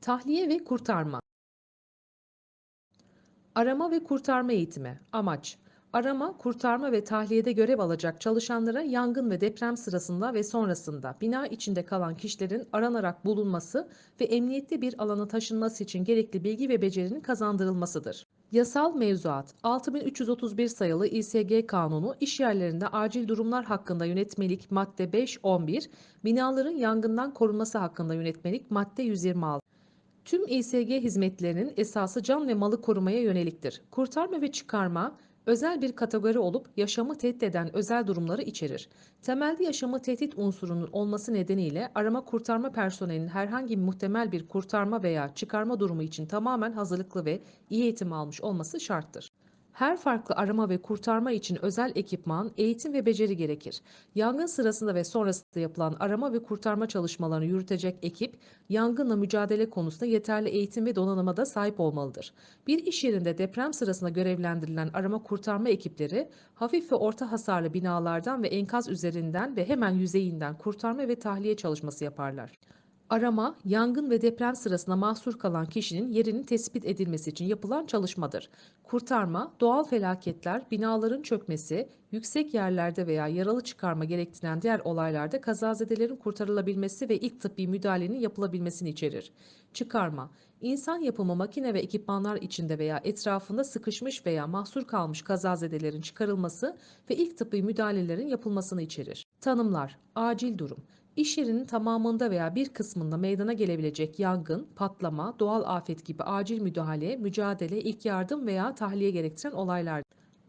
Tahliye ve kurtarma. Arama ve kurtarma eğitimi. Amaç: Arama, kurtarma ve tahliyede görev alacak çalışanlara yangın ve deprem sırasında ve sonrasında bina içinde kalan kişilerin aranarak bulunması ve emniyetli bir alana taşınması için gerekli bilgi ve becerinin kazandırılmasıdır. Yasal mevzuat 6331 sayılı İSG Kanunu iş yerlerinde acil durumlar hakkında yönetmelik madde 5.11, binaların yangından korunması hakkında yönetmelik madde 126. Tüm İSG hizmetlerinin esası can ve malı korumaya yöneliktir. Kurtarma ve çıkarma özel bir kategori olup yaşamı tehdit eden özel durumları içerir. Temelde yaşamı tehdit unsurunun olması nedeniyle arama kurtarma personelinin herhangi muhtemel bir kurtarma veya çıkarma durumu için tamamen hazırlıklı ve iyi eğitim almış olması şarttır. Her farklı arama ve kurtarma için özel ekipman, eğitim ve beceri gerekir. Yangın sırasında ve sonrasında yapılan arama ve kurtarma çalışmalarını yürütecek ekip, yangınla mücadele konusunda yeterli eğitim ve donanıma da sahip olmalıdır. Bir iş yerinde deprem sırasında görevlendirilen arama kurtarma ekipleri, hafif ve orta hasarlı binalardan ve enkaz üzerinden ve hemen yüzeyinden kurtarma ve tahliye çalışması yaparlar. Arama, yangın ve deprem sırasında mahsur kalan kişinin yerinin tespit edilmesi için yapılan çalışmadır. Kurtarma, doğal felaketler, binaların çökmesi, yüksek yerlerde veya yaralı çıkarma gerektiren diğer olaylarda kazazedelerin kurtarılabilmesi ve ilk tıbbi müdahalenin yapılabilmesini içerir. Çıkarma, insan yapımı makine ve ekipmanlar içinde veya etrafında sıkışmış veya mahsur kalmış kazazedelerin çıkarılması ve ilk tıbbi müdahalelerin yapılmasını içerir. Tanımlar, acil durum, İş yerinin tamamında veya bir kısmında meydana gelebilecek yangın, patlama, doğal afet gibi acil müdahale, mücadele, ilk yardım veya tahliye gerektiren olaylar.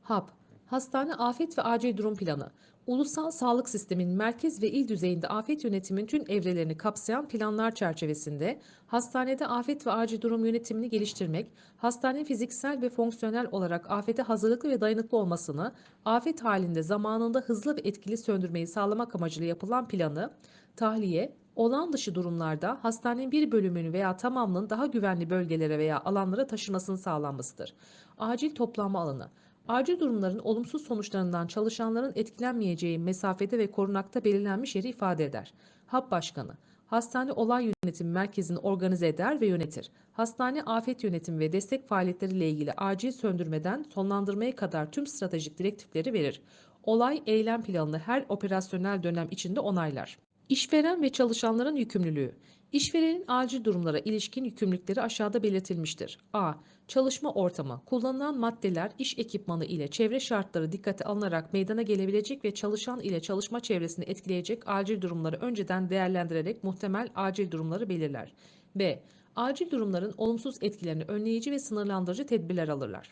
HAP Hastane Afet ve Acil Durum Planı Ulusal Sağlık Sistemi'nin merkez ve il düzeyinde afet yönetimin tüm evrelerini kapsayan planlar çerçevesinde hastanede afet ve acil durum yönetimini geliştirmek, hastane fiziksel ve fonksiyonel olarak afete hazırlıklı ve dayanıklı olmasını, afet halinde zamanında hızlı ve etkili söndürmeyi sağlamak amacıyla yapılan planı, tahliye, olağan dışı durumlarda hastanenin bir bölümünü veya tamamının daha güvenli bölgelere veya alanlara taşınmasını sağlanmasıdır. Acil toplanma alanı Acil durumların olumsuz sonuçlarından çalışanların etkilenmeyeceği mesafede ve korunakta belirlenmiş yeri ifade eder. HAP Başkanı Hastane olay yönetimi merkezini organize eder ve yönetir. Hastane afet yönetimi ve destek faaliyetleriyle ilgili acil söndürmeden sonlandırmaya kadar tüm stratejik direktifleri verir. Olay eylem planını her operasyonel dönem içinde onaylar. İşveren ve çalışanların yükümlülüğü. İşverenin acil durumlara ilişkin yükümlülükleri aşağıda belirtilmiştir. A. Çalışma ortamı, kullanılan maddeler, iş ekipmanı ile çevre şartları dikkate alınarak meydana gelebilecek ve çalışan ile çalışma çevresini etkileyecek acil durumları önceden değerlendirerek muhtemel acil durumları belirler. B. Acil durumların olumsuz etkilerini önleyici ve sınırlandırıcı tedbirler alırlar.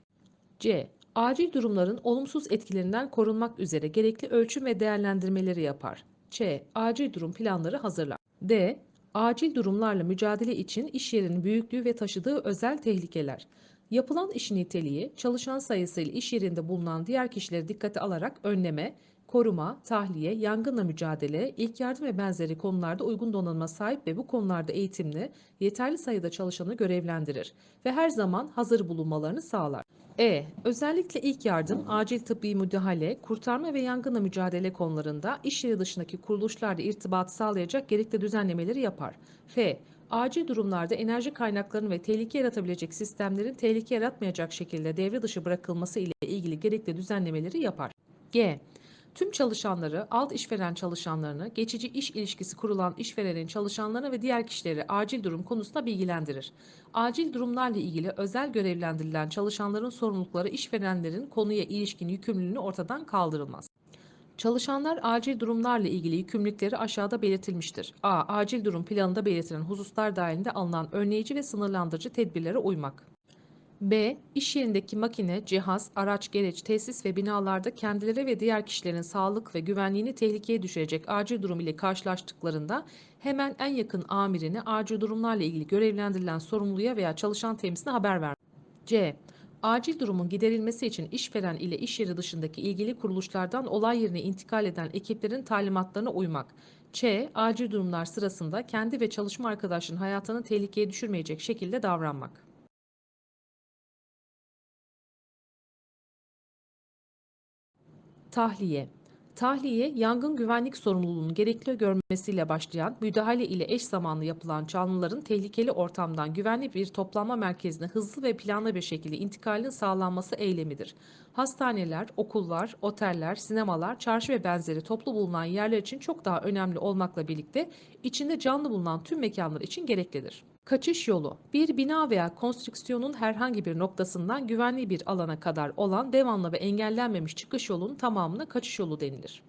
C. Acil durumların olumsuz etkilerinden korunmak üzere gerekli ölçüm ve değerlendirmeleri yapar. Ç. Acil durum planları hazırlar. D. Acil durumlarla mücadele için iş yerinin büyüklüğü ve taşıdığı özel tehlikeler. Yapılan işin niteliği, çalışan sayısı ile iş yerinde bulunan diğer kişileri dikkate alarak önleme, koruma, tahliye, yangınla mücadele, ilk yardım ve benzeri konularda uygun donanıma sahip ve bu konularda eğitimli, yeterli sayıda çalışanı görevlendirir ve her zaman hazır bulunmalarını sağlar. E. Özellikle ilk yardım, acil tıbbi müdahale, kurtarma ve yangınla mücadele konularında iş yeri dışındaki kuruluşlarla irtibat sağlayacak gerekli düzenlemeleri yapar. F. Acil durumlarda enerji kaynaklarının ve tehlike yaratabilecek sistemlerin tehlike yaratmayacak şekilde devre dışı bırakılması ile ilgili gerekli düzenlemeleri yapar. G. Tüm çalışanları, alt işveren çalışanlarını, geçici iş ilişkisi kurulan işverenin çalışanlarını ve diğer kişileri acil durum konusunda bilgilendirir. Acil durumlarla ilgili özel görevlendirilen çalışanların sorumlulukları işverenlerin konuya ilişkin yükümlülüğünü ortadan kaldırılmaz. Çalışanlar acil durumlarla ilgili yükümlülükleri aşağıda belirtilmiştir. A. Acil durum planında belirtilen hususlar dahilinde alınan önleyici ve sınırlandırıcı tedbirlere uymak. B. İş yerindeki makine, cihaz, araç, gereç, tesis ve binalarda kendileri ve diğer kişilerin sağlık ve güvenliğini tehlikeye düşürecek acil durum ile karşılaştıklarında hemen en yakın amirine acil durumlarla ilgili görevlendirilen sorumluya veya çalışan temsiline haber vermek. C. Acil durumun giderilmesi için işveren ile iş yeri dışındaki ilgili kuruluşlardan olay yerine intikal eden ekiplerin talimatlarına uymak. Ç. Acil durumlar sırasında kendi ve çalışma arkadaşının hayatını tehlikeye düşürmeyecek şekilde davranmak. Tahliye Tahliye, yangın güvenlik sorumluluğunu gerekli görmesiyle başlayan, müdahale ile eş zamanlı yapılan canlıların tehlikeli ortamdan güvenli bir toplanma merkezine hızlı ve planlı bir şekilde intikalinin sağlanması eylemidir. Hastaneler, okullar, oteller, sinemalar, çarşı ve benzeri toplu bulunan yerler için çok daha önemli olmakla birlikte içinde canlı bulunan tüm mekanlar için gereklidir. Kaçış yolu, bir bina veya konstrüksiyonun herhangi bir noktasından güvenli bir alana kadar olan devamlı ve engellenmemiş çıkış yolunun tamamına kaçış yolu denilir.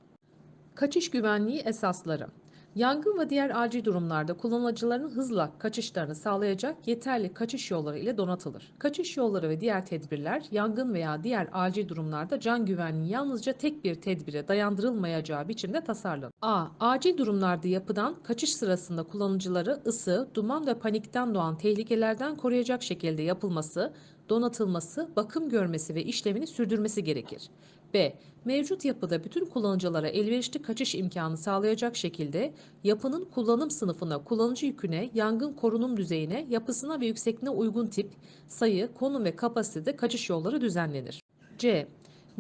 Kaçış güvenliği esasları. Yangın ve diğer acil durumlarda kullanıcıların hızla kaçışlarını sağlayacak yeterli kaçış yolları ile donatılır. Kaçış yolları ve diğer tedbirler yangın veya diğer acil durumlarda can güvenliği yalnızca tek bir tedbire dayandırılmayacağı biçimde tasarlanır. A. Acil durumlarda yapılan kaçış sırasında kullanıcıları ısı, duman ve panikten doğan tehlikelerden koruyacak şekilde yapılması, donatılması, bakım görmesi ve işlevini sürdürmesi gerekir. B. Mevcut yapıda bütün kullanıcılara elverişli kaçış imkanı sağlayacak şekilde yapının kullanım sınıfına, kullanıcı yüküne, yangın korunum düzeyine, yapısına ve yüksekliğine uygun tip, sayı, konum ve kapasitede kaçış yolları düzenlenir. C.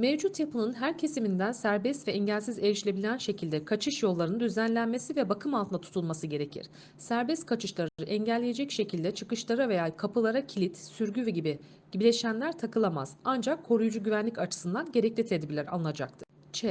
Mevcut yapının her kesiminden serbest ve engelsiz erişilebilen şekilde kaçış yollarının düzenlenmesi ve bakım altında tutulması gerekir. Serbest kaçışları engelleyecek şekilde çıkışlara veya kapılara kilit, sürgü gibi bileşenler takılamaz. Ancak koruyucu güvenlik açısından gerekli tedbirler alınacaktır. Ç.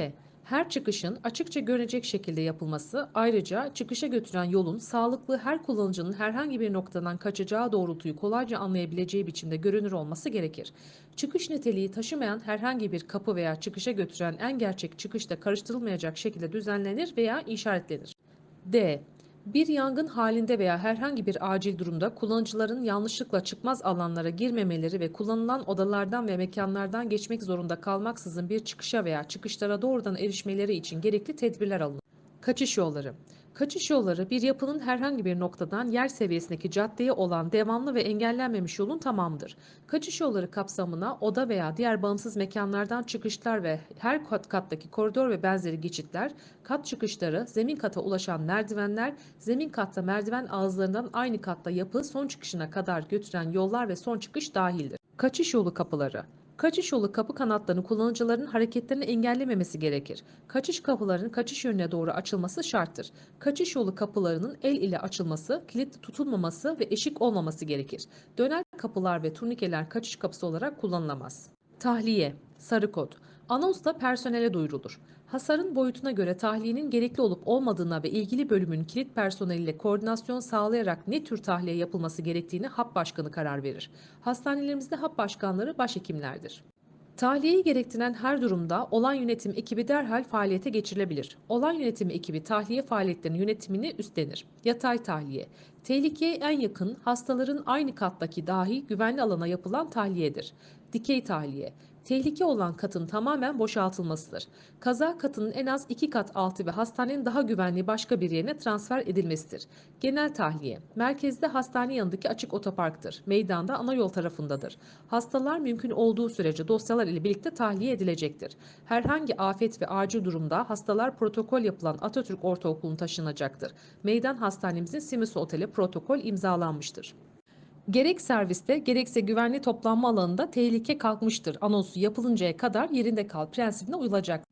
Her çıkışın açıkça görünecek şekilde yapılması, ayrıca çıkışa götüren yolun sağlıklı her kullanıcının herhangi bir noktadan kaçacağı doğrultuyu kolayca anlayabileceği biçimde görünür olması gerekir. Çıkış niteliği taşımayan herhangi bir kapı veya çıkışa götüren en gerçek çıkışta karıştırılmayacak şekilde düzenlenir veya işaretlenir. D. Bir yangın halinde veya herhangi bir acil durumda kullanıcıların yanlışlıkla çıkmaz alanlara girmemeleri ve kullanılan odalardan ve mekanlardan geçmek zorunda kalmaksızın bir çıkışa veya çıkışlara doğrudan erişmeleri için gerekli tedbirler alınır. Kaçış yolları Kaçış yolları bir yapının herhangi bir noktadan yer seviyesindeki caddeye olan devamlı ve engellenmemiş yolun tamamıdır. Kaçış yolları kapsamına oda veya diğer bağımsız mekanlardan çıkışlar ve her kat kattaki koridor ve benzeri geçitler, kat çıkışları, zemin kata ulaşan merdivenler, zemin katta merdiven ağızlarından aynı katta yapı son çıkışına kadar götüren yollar ve son çıkış dahildir. Kaçış yolu kapıları Kaçış yolu kapı kanatlarını kullanıcıların hareketlerini engellememesi gerekir. Kaçış kapılarının kaçış yönüne doğru açılması şarttır. Kaçış yolu kapılarının el ile açılması, kilitli tutulmaması ve eşik olmaması gerekir. Döner kapılar ve turnikeler kaçış kapısı olarak kullanılamaz. Tahliye, sarı kod. Anonsla personele duyurulur. Hasarın boyutuna göre tahliyenin gerekli olup olmadığına ve ilgili bölümün kilit personeliyle koordinasyon sağlayarak ne tür tahliye yapılması gerektiğini HAP Başkanı karar verir. Hastanelerimizde HAP Başkanları başhekimlerdir. Tahliyeyi gerektiren her durumda olan yönetim ekibi derhal faaliyete geçirilebilir. Olan yönetim ekibi tahliye faaliyetlerinin yönetimini üstlenir. Yatay tahliye. Tehlikeye en yakın hastaların aynı kattaki dahi güvenli alana yapılan tahliyedir. Dikey tahliye. Tehlike olan katın tamamen boşaltılmasıdır. Kaza katının en az iki kat altı ve hastanenin daha güvenli başka bir yerine transfer edilmesidir. Genel tahliye. Merkezde hastane yanındaki açık otoparktır. Meydanda ana yol tarafındadır. Hastalar mümkün olduğu sürece dosyalar ile birlikte tahliye edilecektir. Herhangi afet ve acil durumda hastalar protokol yapılan Atatürk Ortaokulu'na taşınacaktır. Meydan hastanemizin Simis Oteli protokol imzalanmıştır. Gerek serviste gerekse güvenli toplanma alanında tehlike kalkmıştır anonsu yapılıncaya kadar yerinde kal prensibine uyulacak.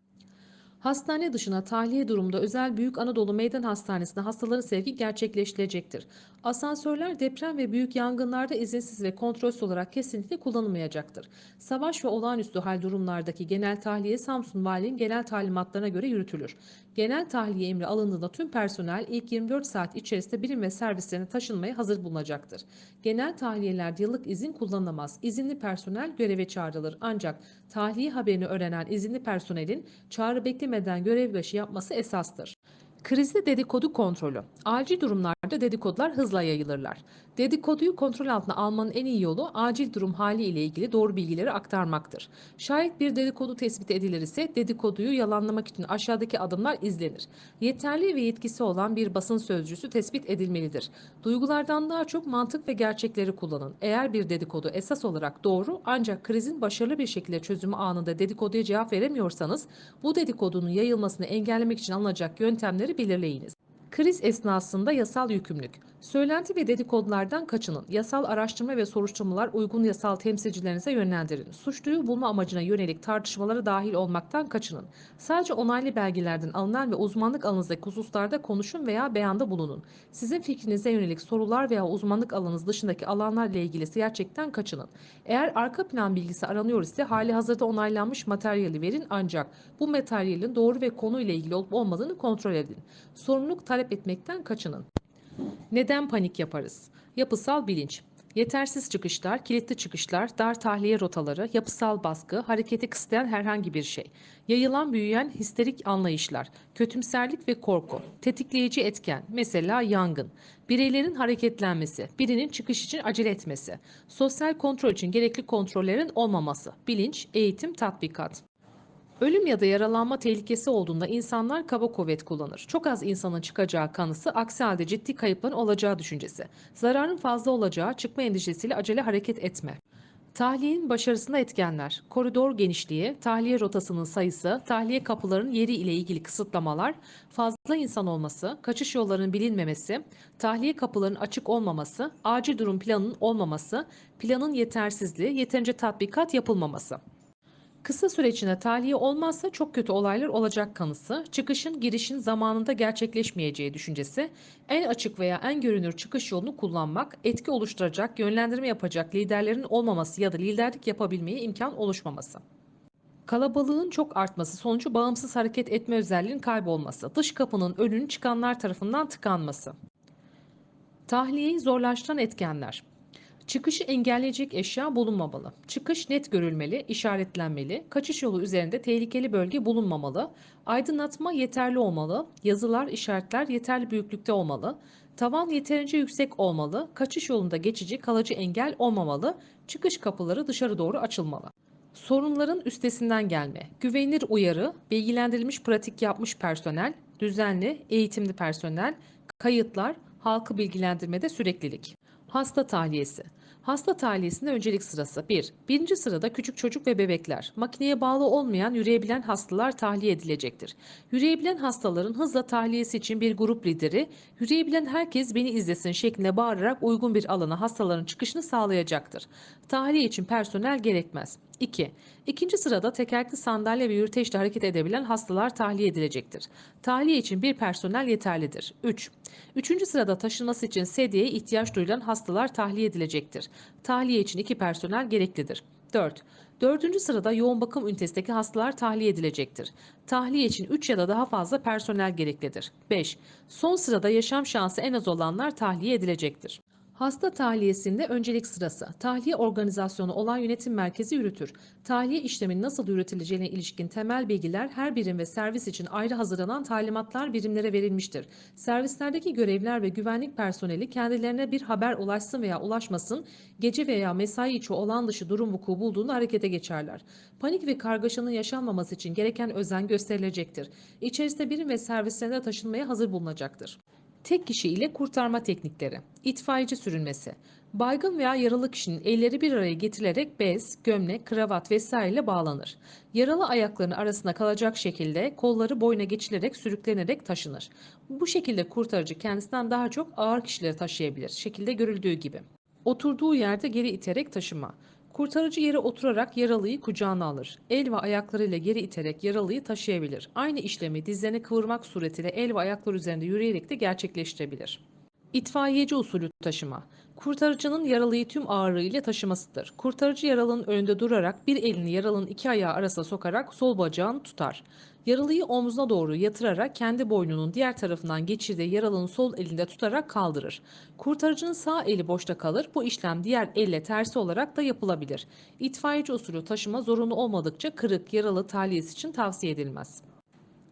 Hastane dışına tahliye durumda özel Büyük Anadolu Meydan Hastanesi'ne hastaların sevki gerçekleştirecektir. Asansörler deprem ve büyük yangınlarda izinsiz ve kontrolsüz olarak kesinlikle kullanılmayacaktır. Savaş ve olağanüstü hal durumlardaki genel tahliye Samsun Valiliğin genel talimatlarına göre yürütülür. Genel tahliye emri alındığında tüm personel ilk 24 saat içerisinde birim ve servislerine taşınmaya hazır bulunacaktır. Genel tahliyelerde yıllık izin kullanılamaz. İzinli personel göreve çağrılır. Ancak tahliye haberini öğrenen izinli personelin çağrı beklemeden görev başı yapması esastır. Krizde dedikodu kontrolü. Acil durumlarda dedikodular hızla yayılırlar. Dedikoduyu kontrol altına almanın en iyi yolu acil durum hali ile ilgili doğru bilgileri aktarmaktır. Şayet bir dedikodu tespit edilir ise dedikoduyu yalanlamak için aşağıdaki adımlar izlenir. Yeterli ve yetkisi olan bir basın sözcüsü tespit edilmelidir. Duygulardan daha çok mantık ve gerçekleri kullanın. Eğer bir dedikodu esas olarak doğru ancak krizin başarılı bir şekilde çözümü anında dedikoduya cevap veremiyorsanız bu dedikodunun yayılmasını engellemek için alınacak yöntemleri belirleyiniz. Kriz esnasında yasal yükümlülük. Söylenti ve dedikodulardan kaçının. Yasal araştırma ve soruşturmalar uygun yasal temsilcilerinize yönlendirin. Suçluyu bulma amacına yönelik tartışmalara dahil olmaktan kaçının. Sadece onaylı belgelerden alınan ve uzmanlık alanınızdaki hususlarda konuşun veya beyanda bulunun. Sizin fikrinize yönelik sorular veya uzmanlık alanınız dışındaki alanlarla ilgili gerçekten kaçının. Eğer arka plan bilgisi aranıyor ise hali hazırda onaylanmış materyali verin ancak bu materyalin doğru ve konuyla ilgili olup olmadığını kontrol edin. Sorumluluk talep etmekten kaçının. Neden panik yaparız? Yapısal bilinç. Yetersiz çıkışlar, kilitli çıkışlar, dar tahliye rotaları, yapısal baskı, hareketi kısıtlayan herhangi bir şey. Yayılan büyüyen histerik anlayışlar, kötümserlik ve korku, tetikleyici etken, mesela yangın, bireylerin hareketlenmesi, birinin çıkış için acele etmesi, sosyal kontrol için gerekli kontrollerin olmaması, bilinç, eğitim, tatbikat. Ölüm ya da yaralanma tehlikesi olduğunda insanlar kaba kuvvet kullanır. Çok az insanın çıkacağı kanısı, aksi halde ciddi kayıpların olacağı düşüncesi. Zararın fazla olacağı, çıkma endişesiyle acele hareket etme. Tahliyenin başarısında etkenler, koridor genişliği, tahliye rotasının sayısı, tahliye kapılarının yeri ile ilgili kısıtlamalar, fazla insan olması, kaçış yollarının bilinmemesi, tahliye kapılarının açık olmaması, acil durum planının olmaması, planın yetersizliği, yeterince tatbikat yapılmaması. Kısa süre içinde tahliye olmazsa çok kötü olaylar olacak kanısı, çıkışın girişin zamanında gerçekleşmeyeceği düşüncesi, en açık veya en görünür çıkış yolunu kullanmak, etki oluşturacak, yönlendirme yapacak liderlerin olmaması ya da liderlik yapabilmeye imkan oluşmaması. Kalabalığın çok artması sonucu bağımsız hareket etme özelliğinin kaybolması, dış kapının önünün çıkanlar tarafından tıkanması. Tahliyeyi zorlaştıran etkenler. Çıkışı engelleyecek eşya bulunmamalı. Çıkış net görülmeli, işaretlenmeli. Kaçış yolu üzerinde tehlikeli bölge bulunmamalı. Aydınlatma yeterli olmalı. Yazılar, işaretler yeterli büyüklükte olmalı. Tavan yeterince yüksek olmalı. Kaçış yolunda geçici, kalıcı engel olmamalı. Çıkış kapıları dışarı doğru açılmalı. Sorunların üstesinden gelme. Güvenilir uyarı, bilgilendirilmiş pratik yapmış personel, düzenli, eğitimli personel, kayıtlar, halkı bilgilendirmede süreklilik. Hasta tahliyesi. Hasta tahliyesinde öncelik sırası 1. Birinci sırada küçük çocuk ve bebekler. Makineye bağlı olmayan yürüyebilen hastalar tahliye edilecektir. Yürüyebilen hastaların hızla tahliyesi için bir grup lideri, yürüyebilen herkes beni izlesin şeklinde bağırarak uygun bir alana hastaların çıkışını sağlayacaktır. Tahliye için personel gerekmez. 2. İkinci sırada tekerlekli sandalye ve yürüteçle hareket edebilen hastalar tahliye edilecektir. Tahliye için bir personel yeterlidir. 3. Üçüncü sırada taşınması için sedyeye ihtiyaç duyulan hastalar tahliye edilecektir. Tahliye için iki personel gereklidir. 4. Dördüncü sırada yoğun bakım ünitesindeki hastalar tahliye edilecektir. Tahliye için 3 ya da daha fazla personel gereklidir. 5. Son sırada yaşam şansı en az olanlar tahliye edilecektir. Hasta tahliyesinde öncelik sırası. Tahliye organizasyonu olay yönetim merkezi yürütür. Tahliye işleminin nasıl yürütüleceğine ilişkin temel bilgiler her birim ve servis için ayrı hazırlanan talimatlar birimlere verilmiştir. Servislerdeki görevliler ve güvenlik personeli kendilerine bir haber ulaşsın veya ulaşmasın, gece veya mesai içi olan dışı durum vuku bulduğunda harekete geçerler. Panik ve kargaşanın yaşanmaması için gereken özen gösterilecektir. İçerisinde birim ve servislerine taşınmaya hazır bulunacaktır. Tek kişi ile kurtarma teknikleri. İtfaiyeci sürünmesi. Baygın veya yaralı kişinin elleri bir araya getirilerek bez, gömlek, kravat vesaire ile bağlanır. Yaralı ayaklarının arasında kalacak şekilde kolları boyuna geçilerek sürüklenerek taşınır. Bu şekilde kurtarıcı kendisinden daha çok ağır kişileri taşıyabilir. Şekilde görüldüğü gibi. Oturduğu yerde geri iterek taşıma. Kurtarıcı yere oturarak yaralıyı kucağına alır. El ve ayaklarıyla geri iterek yaralıyı taşıyabilir. Aynı işlemi dizlerini kıvırmak suretiyle el ve ayaklar üzerinde yürüyerek de gerçekleştirebilir. İtfaiyeci usulü taşıma. Kurtarıcının yaralıyı tüm ağırlığıyla taşımasıdır. Kurtarıcı yaralının önünde durarak bir elini yaralının iki ayağı arasına sokarak sol bacağını tutar. Yaralıyı omzuna doğru yatırarak kendi boynunun diğer tarafından geçirdiği yaralının sol elinde tutarak kaldırır. Kurtarıcının sağ eli boşta kalır. Bu işlem diğer elle tersi olarak da yapılabilir. İtfaiyeci usulü taşıma zorunlu olmadıkça kırık, yaralı tahliyesi için tavsiye edilmez.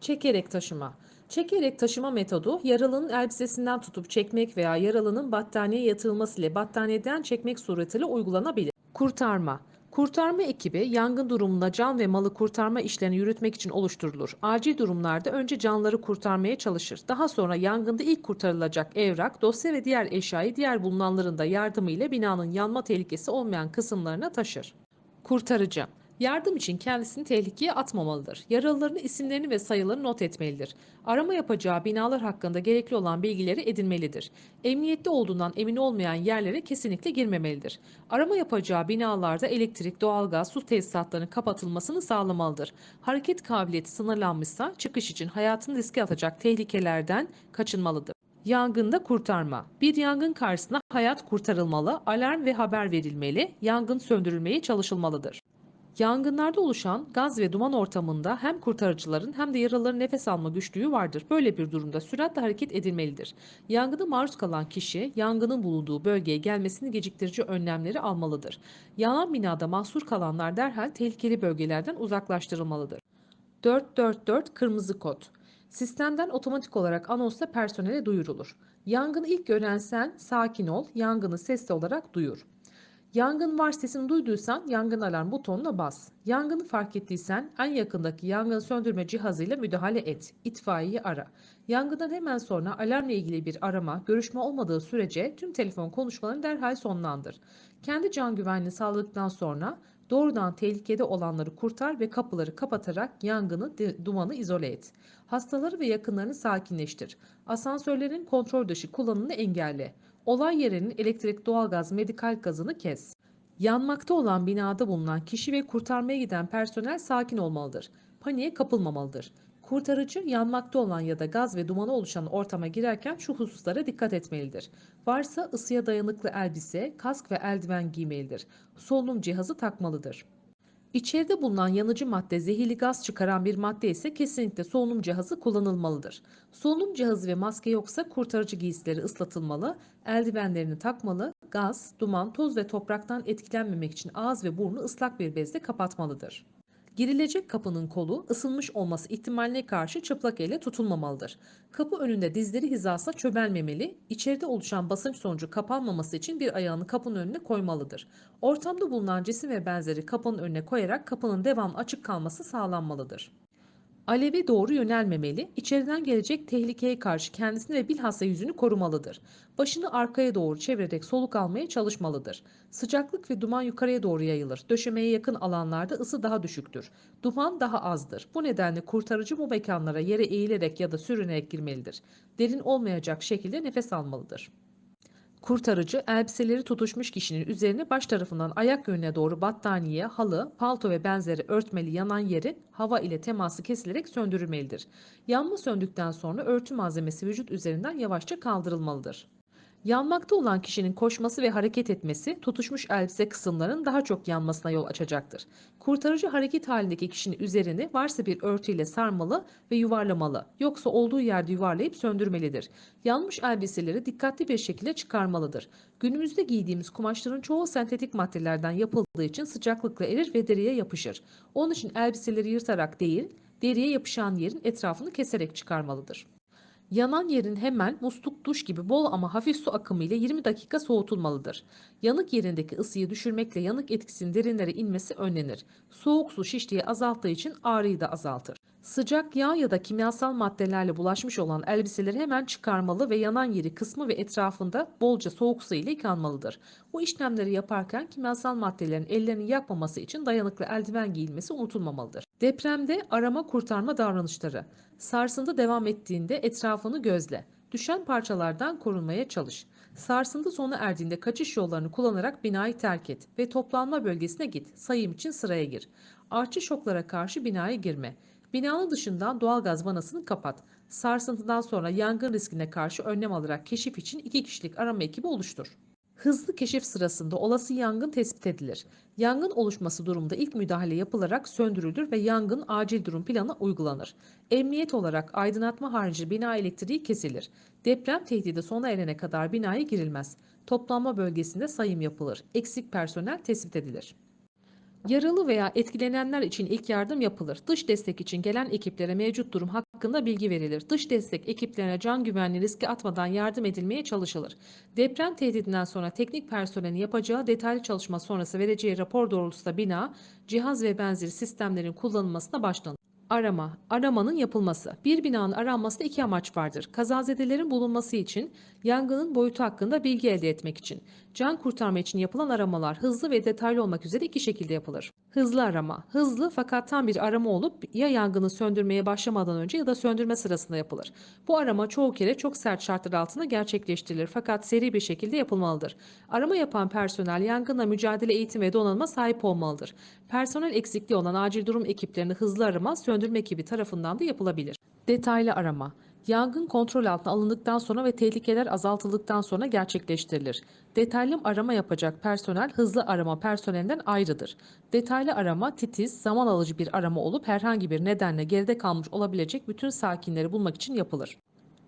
Çekerek taşıma. Çekerek taşıma metodu yaralının elbisesinden tutup çekmek veya yaralının battaniyeye yatırılması ile battaniyeden çekmek suretiyle uygulanabilir. Kurtarma. Kurtarma ekibi yangın durumunda can ve malı kurtarma işlerini yürütmek için oluşturulur. Acil durumlarda önce canları kurtarmaya çalışır. Daha sonra yangında ilk kurtarılacak evrak, dosya ve diğer eşyayı diğer bulunanların da yardımıyla binanın yanma tehlikesi olmayan kısımlarına taşır. Kurtarıcı. Yardım için kendisini tehlikeye atmamalıdır. Yaralıların isimlerini ve sayılarını not etmelidir. Arama yapacağı binalar hakkında gerekli olan bilgileri edinmelidir. Emniyette olduğundan emin olmayan yerlere kesinlikle girmemelidir. Arama yapacağı binalarda elektrik, doğalgaz, su tesisatlarının kapatılmasını sağlamalıdır. Hareket kabiliyeti sınırlanmışsa çıkış için hayatını riske atacak tehlikelerden kaçınmalıdır. Yangında kurtarma. Bir yangın karşısında hayat kurtarılmalı, alarm ve haber verilmeli, yangın söndürülmeye çalışılmalıdır. Yangınlarda oluşan gaz ve duman ortamında hem kurtarıcıların hem de yaralıların nefes alma güçlüğü vardır. Böyle bir durumda süratle hareket edilmelidir. Yangına maruz kalan kişi yangının bulunduğu bölgeye gelmesini geciktirici önlemleri almalıdır. Yanan binada mahsur kalanlar derhal tehlikeli bölgelerden uzaklaştırılmalıdır. 444 Kırmızı Kod Sistemden otomatik olarak anonsla personele duyurulur. Yangını ilk gören sakin ol, yangını sesli olarak duyur. Yangın var sesini duyduysan yangın alarm butonuna bas. Yangını fark ettiysen en yakındaki yangın söndürme cihazıyla müdahale et. İtfaiyeyi ara. Yangından hemen sonra alarmla ilgili bir arama, görüşme olmadığı sürece tüm telefon konuşmalarını derhal sonlandır. Kendi can güvenliğini sağladıktan sonra doğrudan tehlikede olanları kurtar ve kapıları kapatarak yangını, dumanı izole et. Hastaları ve yakınlarını sakinleştir. Asansörlerin kontrol dışı kullanımını engelle. Olay yerinin elektrik, doğalgaz, medikal gazını kes. Yanmakta olan binada bulunan kişi ve kurtarmaya giden personel sakin olmalıdır. Paniğe kapılmamalıdır. Kurtarıcı yanmakta olan ya da gaz ve dumanı oluşan ortama girerken şu hususlara dikkat etmelidir. Varsa ısıya dayanıklı elbise, kask ve eldiven giymelidir. Solunum cihazı takmalıdır. İçeride bulunan yanıcı madde zehirli gaz çıkaran bir madde ise kesinlikle solunum cihazı kullanılmalıdır. Solunum cihazı ve maske yoksa kurtarıcı giysileri ıslatılmalı, eldivenlerini takmalı, gaz, duman, toz ve topraktan etkilenmemek için ağız ve burnu ıslak bir bezle kapatmalıdır. Girilecek kapının kolu ısınmış olması ihtimaline karşı çıplak elle tutulmamalıdır. Kapı önünde dizleri hizasına çömelmemeli, içeride oluşan basınç sonucu kapanmaması için bir ayağını kapının önüne koymalıdır. Ortamda bulunan cisim ve benzeri kapının önüne koyarak kapının devamlı açık kalması sağlanmalıdır. Aleve doğru yönelmemeli, içeriden gelecek tehlikeye karşı kendisini ve bilhassa yüzünü korumalıdır. Başını arkaya doğru çevirerek soluk almaya çalışmalıdır. Sıcaklık ve duman yukarıya doğru yayılır. Döşemeye yakın alanlarda ısı daha düşüktür. Duman daha azdır. Bu nedenle kurtarıcı bu mekanlara yere eğilerek ya da sürünerek girmelidir. Derin olmayacak şekilde nefes almalıdır. Kurtarıcı elbiseleri tutuşmuş kişinin üzerine baş tarafından ayak yönüne doğru battaniye, halı, palto ve benzeri örtmeli yanan yeri hava ile teması kesilerek söndürülmelidir. Yanma söndükten sonra örtü malzemesi vücut üzerinden yavaşça kaldırılmalıdır. Yanmakta olan kişinin koşması ve hareket etmesi tutuşmuş elbise kısımlarının daha çok yanmasına yol açacaktır. Kurtarıcı hareket halindeki kişinin üzerini varsa bir örtüyle sarmalı ve yuvarlamalı, yoksa olduğu yerde yuvarlayıp söndürmelidir. Yanmış elbiseleri dikkatli bir şekilde çıkarmalıdır. Günümüzde giydiğimiz kumaşların çoğu sentetik maddelerden yapıldığı için sıcaklıkla erir ve deriye yapışır. Onun için elbiseleri yırtarak değil, deriye yapışan yerin etrafını keserek çıkarmalıdır. Yanan yerin hemen musluk duş gibi bol ama hafif su akımı ile 20 dakika soğutulmalıdır. Yanık yerindeki ısıyı düşürmekle yanık etkisinin derinlere inmesi önlenir. Soğuk su şişliği azalttığı için ağrıyı da azaltır. Sıcak yağ ya da kimyasal maddelerle bulaşmış olan elbiseleri hemen çıkarmalı ve yanan yeri kısmı ve etrafında bolca soğuk su ile yıkanmalıdır. Bu işlemleri yaparken kimyasal maddelerin ellerini yakmaması için dayanıklı eldiven giyilmesi unutulmamalıdır. Depremde arama kurtarma davranışları. Sarsıntı devam ettiğinde etrafını gözle. Düşen parçalardan korunmaya çalış. Sarsıntı sona erdiğinde kaçış yollarını kullanarak binayı terk et ve toplanma bölgesine git. Sayım için sıraya gir. Artçı şoklara karşı binaya girme. Binanın dışından doğalgaz vanasını kapat. Sarsıntıdan sonra yangın riskine karşı önlem alarak keşif için iki kişilik arama ekibi oluştur. Hızlı keşif sırasında olası yangın tespit edilir. Yangın oluşması durumunda ilk müdahale yapılarak söndürülür ve yangın acil durum planı uygulanır. Emniyet olarak aydınlatma harici bina elektriği kesilir. Deprem tehdidi sona erene kadar binaya girilmez. Toplanma bölgesinde sayım yapılır. Eksik personel tespit edilir. Yaralı veya etkilenenler için ilk yardım yapılır. Dış destek için gelen ekiplere mevcut durum hakkında bilgi verilir. Dış destek ekiplerine can güvenliği riske atmadan yardım edilmeye çalışılır. Deprem tehdidinden sonra teknik personelin yapacağı detaylı çalışma sonrası vereceği rapor doğrultusunda bina, cihaz ve benzeri sistemlerin kullanılmasına başlanır. Arama, aramanın yapılması. Bir binanın aranmasında iki amaç vardır. Kazazedelerin bulunması için, yangının boyutu hakkında bilgi elde etmek için. Can kurtarma için yapılan aramalar hızlı ve detaylı olmak üzere iki şekilde yapılır. Hızlı arama. Hızlı fakat tam bir arama olup ya yangını söndürmeye başlamadan önce ya da söndürme sırasında yapılır. Bu arama çoğu kere çok sert şartlar altında gerçekleştirilir fakat seri bir şekilde yapılmalıdır. Arama yapan personel yangınla mücadele eğitim ve donanıma sahip olmalıdır. Personel eksikliği olan acil durum ekiplerini hızlı arama söndürme ekibi tarafından da yapılabilir. Detaylı arama. Yangın kontrol altına alındıktan sonra ve tehlikeler azaltıldıktan sonra gerçekleştirilir. Detaylı arama yapacak personel hızlı arama personelinden ayrıdır. Detaylı arama titiz, zaman alıcı bir arama olup herhangi bir nedenle geride kalmış olabilecek bütün sakinleri bulmak için yapılır.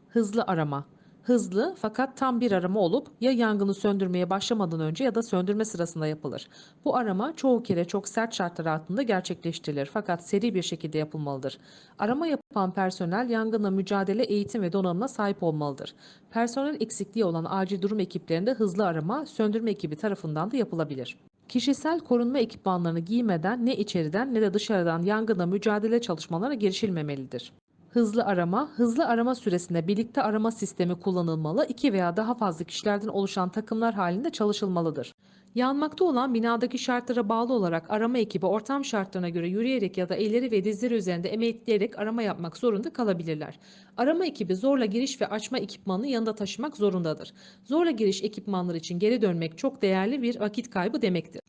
Hızlı arama. Hızlı fakat tam bir arama olup ya yangını söndürmeye başlamadan önce ya da söndürme sırasında yapılır. Bu arama çoğu kere çok sert şartlar altında gerçekleştirilir fakat seri bir şekilde yapılmalıdır. Arama yapan personel yangınla mücadele eğitim ve donanımına sahip olmalıdır. Personel eksikliği olan acil durum ekiplerinde hızlı arama söndürme ekibi tarafından da yapılabilir. Kişisel korunma ekipmanlarını giymeden ne içeriden ne de dışarıdan yangınla mücadele çalışmalarına girişilmemelidir. Hızlı arama, hızlı arama süresinde birlikte arama sistemi kullanılmalı, iki veya daha fazla kişilerden oluşan takımlar halinde çalışılmalıdır. Yanmakta olan binadaki şartlara bağlı olarak arama ekibi ortam şartlarına göre yürüyerek ya da elleri ve dizleri üzerinde emekleyerek arama yapmak zorunda kalabilirler. Arama ekibi zorla giriş ve açma ekipmanını yanında taşımak zorundadır. Zorla giriş ekipmanları için geri dönmek çok değerli bir vakit kaybı demektir.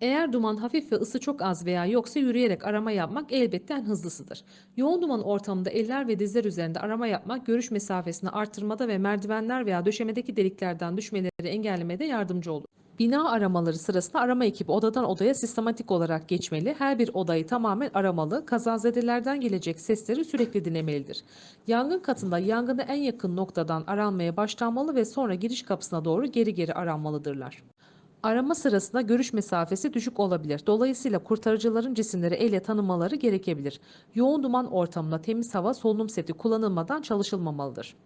Eğer duman hafif ve ısı çok az veya yoksa yürüyerek arama yapmak elbette en hızlısıdır. Yoğun duman ortamında eller ve dizler üzerinde arama yapmak görüş mesafesini artırmada ve merdivenler veya döşemedeki deliklerden düşmeleri engellemede yardımcı olur. Bina aramaları sırasında arama ekibi odadan odaya sistematik olarak geçmeli, her bir odayı tamamen aramalı, kazazedelerden gelecek sesleri sürekli dinlemelidir. Yangın katında yangına en yakın noktadan aranmaya başlanmalı ve sonra giriş kapısına doğru geri geri aranmalıdırlar. Arama sırasında görüş mesafesi düşük olabilir. Dolayısıyla kurtarıcıların cisimleri elle tanımaları gerekebilir. Yoğun duman ortamında temiz hava solunum seti kullanılmadan çalışılmamalıdır.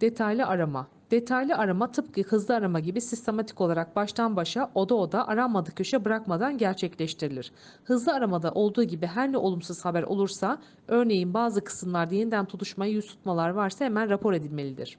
Detaylı arama. Detaylı arama tıpkı hızlı arama gibi sistematik olarak baştan başa oda oda aranmadık köşe bırakmadan gerçekleştirilir. Hızlı aramada olduğu gibi her ne olumsuz haber olursa, örneğin bazı kısımlarda yeniden tutuşma, yüz tutmalar varsa hemen rapor edilmelidir.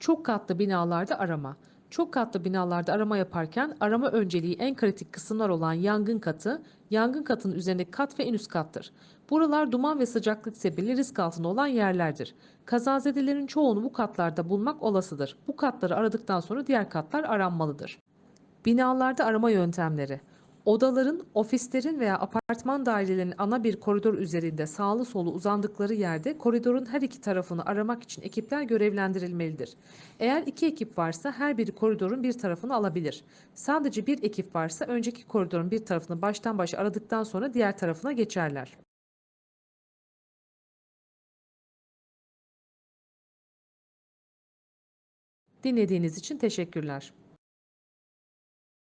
Çok katlı binalarda arama. Çok katlı binalarda arama yaparken arama önceliği en kritik kısımlar olan yangın katı, yangın katının üzerindeki kat ve en üst kattır. Buralar duman ve sıcaklık sebebiyle risk altında olan yerlerdir. Kazazedelerin çoğunu bu katlarda bulmak olasıdır. Bu katları aradıktan sonra diğer katlar aranmalıdır. Binalarda arama yöntemleri. Odaların, ofislerin veya apartman dairelerinin ana bir koridor üzerinde sağlı solu uzandıkları yerde koridorun her iki tarafını aramak için ekipler görevlendirilmelidir. Eğer iki ekip varsa her biri koridorun bir tarafını alabilir. Sadece bir ekip varsa önceki koridorun bir tarafını baştan başa aradıktan sonra diğer tarafına geçerler. Dinlediğiniz için teşekkürler.